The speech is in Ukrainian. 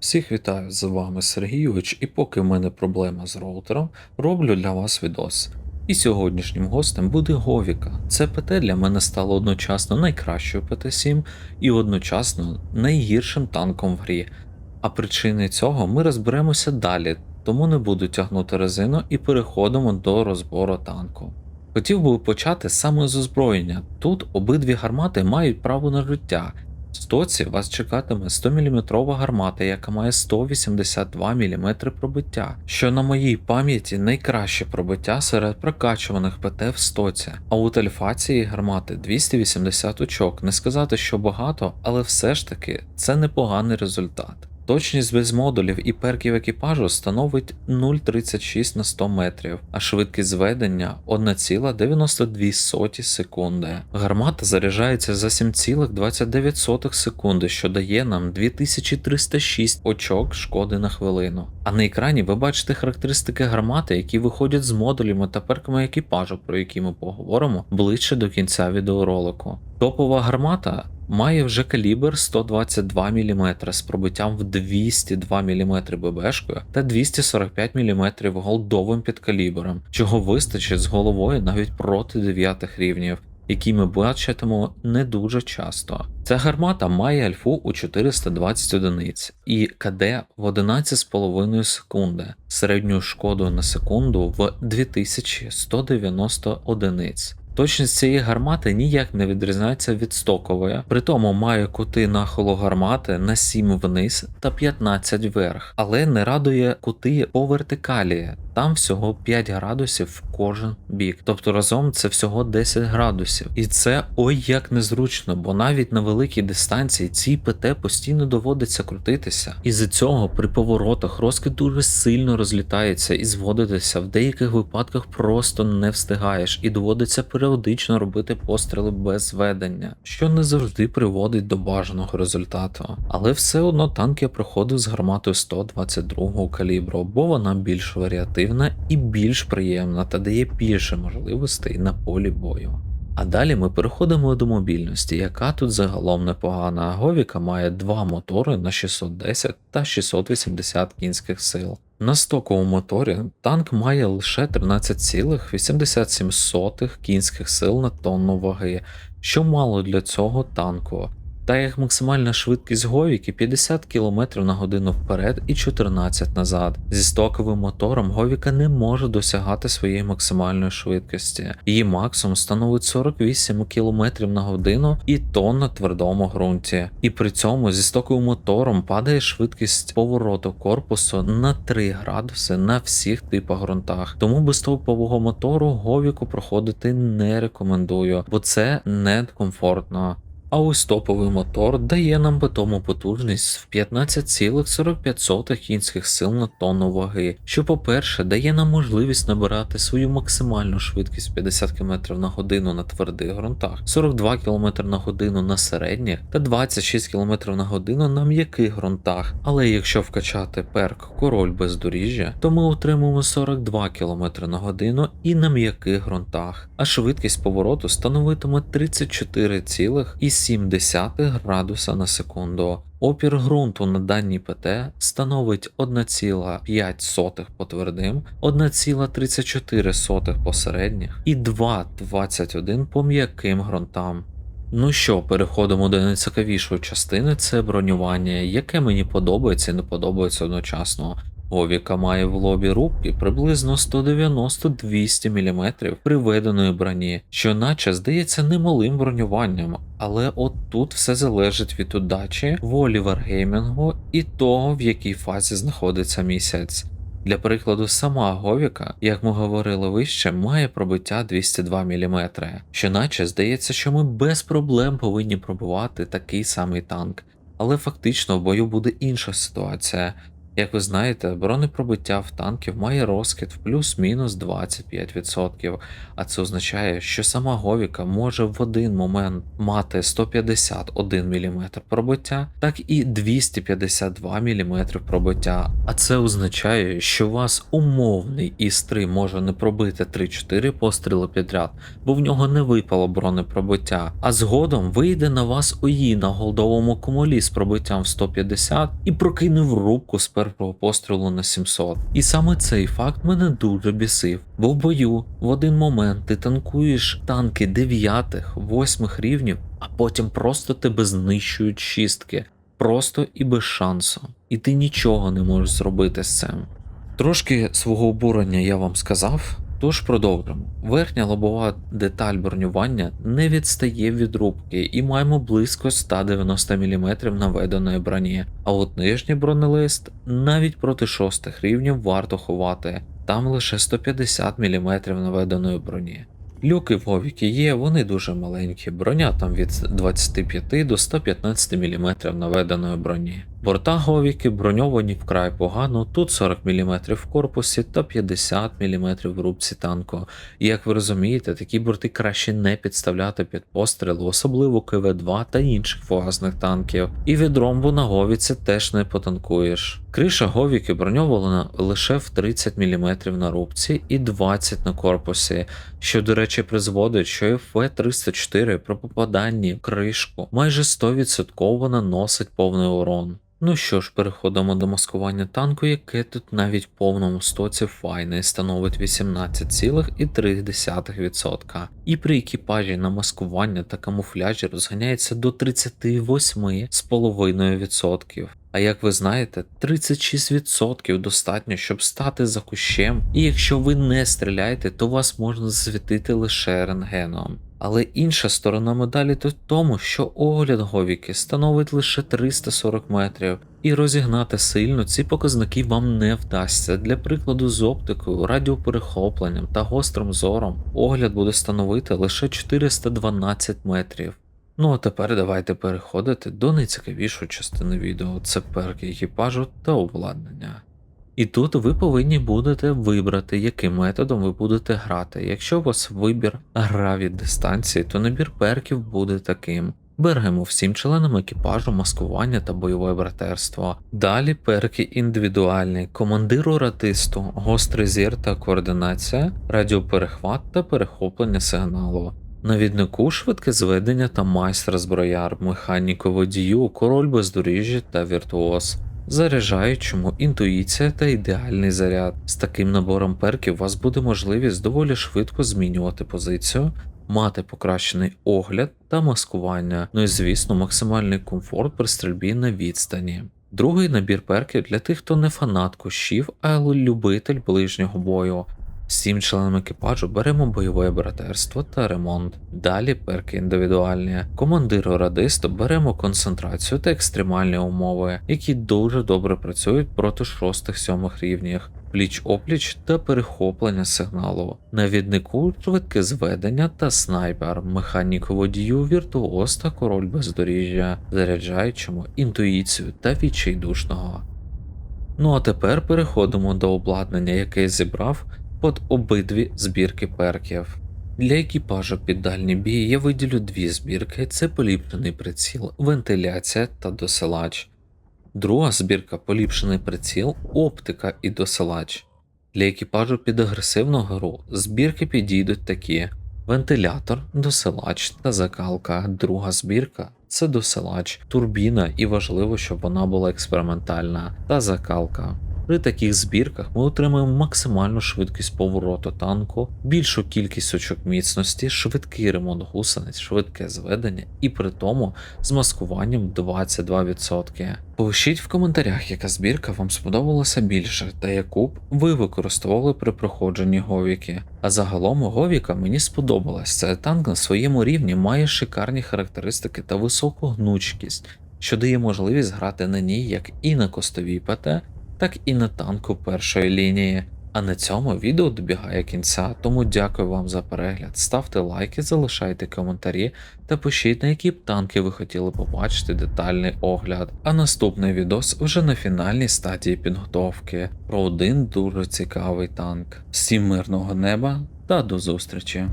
Всіх вітаю, з вами Сергійович, і поки в мене проблема з роутером, роблю для вас відос. І сьогоднішнім гостем буде Говіка. Це ПТ для мене стало одночасно найкращою ПТ-7 і одночасно найгіршим танком в грі. А причини цього ми розберемося далі, тому не буду тягнути резину і переходимо до розбору танку. Хотів би почати саме з озброєння. Тут обидві гармати мають право на життя. В стоці вас чекатиме 100 мм гармата, яка має 182 мм пробиття, що на моїй пам'яті найкраще пробиття серед прокачуваних ПТ в стоці. А у тельфа цієї гармати 280 очок. Не сказати, що багато, але все ж таки це непоганий результат. Точність без модулів і перків екіпажу становить 0,36 на 100 метрів, а швидкість зведення 1,92 секунди. Гармата заряджається за 7,29 секунди, що дає нам 2306 очок шкоди на хвилину. А на екрані ви бачите характеристики гармати, які виходять з модулями та перками екіпажу, про які ми поговоримо ближче до кінця відеоролику. Топова гармата має вже калібр 122 мм з пробиттям в 202 мм ББшкою та 245 мм голдовим підкалібром, чого вистачить з головою навіть проти 9 рівнів. Які ми бачитимо не дуже часто. Ця гармата має альфу у 420 одиниць і КД в 11,5 секунди, середню шкоду на секунду в 2190 одиниць. Точність цієї гармати ніяк не відрізняється від стокової, при тому має кути нахилу гармати на 7 вниз та 15 вверх, але не радує кути по вертикалі. Там всього 5 градусів в кожен бік, тобто разом це всього 10 градусів. І це ой як незручно, бо навіть на великій дистанції цій ПТ постійно доводиться крутитися. І з цього при поворотах розкид дуже сильно розлітається і зводитися в деяких випадках просто не встигаєш, і доводиться періодично робити постріли без ведення, що не завжди приводить до бажаного результату. Але все одно танк я проходив з гарматою 122 калібру, бо вона більш варіативна і більш приємна та дає більше можливостей на полі бою. А далі ми переходимо до мобільності, яка тут загалом непогана. Говіка має два мотори на 610 та 680 кінських сил. На стоковому моторі танк має лише 13,87 кінських сил на тонну ваги, що мало для цього танку. Та як максимальна швидкість Говіки 50 км на годину вперед і 14 назад. Зі стоковим мотором Говіка не може досягати своєї максимальної швидкості. Її максимум становить 48 км на годину і то на твердому ґрунті. І при цьому зі стоковим мотором падає швидкість повороту корпусу на 3 градуси на всіх типах ґрунтах. Тому без топового мотору Говіку проходити не рекомендую, бо це некомфортно. А ось топовий мотор дає нам битому потужність в 15,45 кінських сил на тонну ваги, що, по-перше, дає нам можливість набирати свою максимальну швидкість 50 км на годину на твердих ґрунтах, 42 км на годину на середніх та 26 км на годину на м'яких ґрунтах. Але якщо вкачати перк король бездоріжжя, то ми отримуємо 42 км на годину і на м'яких ґрунтах, а швидкість повороту становитиме 34,7 градуса на секунду. Опір ґрунту на даній ПТ становить 1,5 по твердим, 1,34 по середніх і 2,21 по м'яким ґрунтам. Ну що, переходимо до найцікавішої частини це бронювання, яке мені подобається і не подобається одночасно. Говіка має в лобі рубки приблизно 190-200 мм приведеної броні, що наче здається немалим бронюванням, але от тут все залежить від удачі, волі варгеймінгу і того, в якій фазі знаходиться місяць. Для прикладу, сама Говіка, як ми говорили вище, має пробиття 202 мм, що наче здається, що ми без проблем повинні пробивати такий самий танк. Але фактично в бою буде інша ситуація. Як ви знаєте, бронепробиття в танків має розкид в плюс-мінус 25%, а це означає, що сама Говіка може в один момент мати 151 мм пробиття, так і 252 мм пробиття. А це означає, що вас умовний ІС-3 може не пробити 3-4 постріли підряд, бо в нього не випало бронепробиття, а згодом вийде на вас ОІ на голдовому кумулі з пробиттям в 150 і прокине в рубку з першого пострілу на 700. І саме цей факт мене дуже бісив, бо в бою в один момент ти танкуєш танки 9-8 рівнів, а потім просто тебе знищують шістки. Просто і без шансу. І ти нічого не можеш зробити з цим. Трошки свого обурення я вам сказав, тож продовжимо. Верхня лобова деталь бронювання не відстає від рубки і маємо близько 190 мм наведеної броні. А от нижній бронелист навіть проти шостих рівнів варто ховати, там лише 150 мм наведеної броні. Люки в Говіки є, вони дуже маленькі, броня там від 25 до 115 мм наведеної броні. Борта Говіки броньовані вкрай погано, тут 40 мм в корпусі та 50 мм в рубці танку. І як ви розумієте, такі борти краще не підставляти під постріл, особливо КВ-2 та інших фугасних танків. І від ромбу на Говіці теж не потанкуєш. Криша Говіки броньована лише в 30 мм на рубці і 20 на корпусі, що, до речі, призводить, що ФВ-304 при попаданні в кришку майже 100% наносить повний урон. Ну що ж, переходимо до маскування танку, яке тут навіть в повному стоці файне становить 18,3%. І при екіпажі на маскування та камуфляжі розганяється до 38,5%. А як ви знаєте, 36% достатньо, щоб стати за кущем, і якщо ви не стріляєте, то вас можна засвітити лише рентгеном. Але інша сторона медалі то в тому, що огляд Говіки становить лише 340 метрів, і розігнати сильно ці показники вам не вдасться. Для прикладу, з оптикою, радіоперехопленням та гострим зором огляд буде становити лише 412 метрів. Ну а тепер давайте переходити до найцікавішої частини відео це перки екіпажу та обладнання. І тут ви повинні будете вибрати, яким методом ви будете грати. Якщо у вас вибір гра від дистанції, то набір перків буде таким. Беремо всім членам екіпажу маскування та бойове братерство. Далі перки індивідуальні, командиру ратисту, гострий зір та координація, радіоперехват та перехоплення сигналу. Навіднику швидке зведення та майстер зброяр, механіку водію, король бездоріжжя та віртуоз. Заряджаючому інтуїція та ідеальний заряд. З таким набором перків у вас буде можливість доволі швидко змінювати позицію, мати покращений огляд та маскування, ну і звісно, максимальний комфорт при стрільбі на відстані. Другий набір перків для тих, хто не фанат кущів, а любитель ближнього бою. Всім членам екіпажу беремо бойове братерство та ремонт. Далі перки індивідуальні. Командиру радисту беремо концентрацію та екстремальні умови, які дуже добре працюють проти 6-7 рівнів. Пліч опліч та перехоплення сигналу, навіднику швидке зведення та снайпер, механіку водію, віртуоз та король бездоріжжя, заряджаючому інтуїцію та відчайдушного. Ну а тепер переходимо до обладнання, яке зібрав під обидві збірки перків. Для екіпажу під дальній бій я виділю дві збірки: це поліпшений приціл, вентиляція та досилач. Друга збірка поліпшений приціл, оптика і досилач. Для екіпажу під агресивну гру збірки підійдуть такі: вентилятор, досилач та закалка. Друга збірка це досилач, турбіна, і важливо, щоб вона була експериментальна, та закалка. При таких збірках ми отримуємо максимальну швидкість повороту танку, більшу кількість очок міцності, швидкий ремонт гусениць, швидке зведення і при тому з маскуванням 22%. Пишіть в коментарях, яка збірка вам сподобалася більше та яку б ви використовували при проходженні Говіки. А загалом Говіка мені сподобалась. Цей танк на своєму рівні має шикарні характеристики та високу гнучкість, що дає можливість грати на ній як і на костовій ПТ, так і на танку першої лінії. А на цьому відео добігає кінця, тому дякую вам за перегляд. Ставте лайки, залишайте коментарі та пишіть, на які б танки ви хотіли побачити детальний огляд. А наступний відос вже на фінальній стадії підготовки про один дуже цікавий танк. Всім мирного неба та до зустрічі!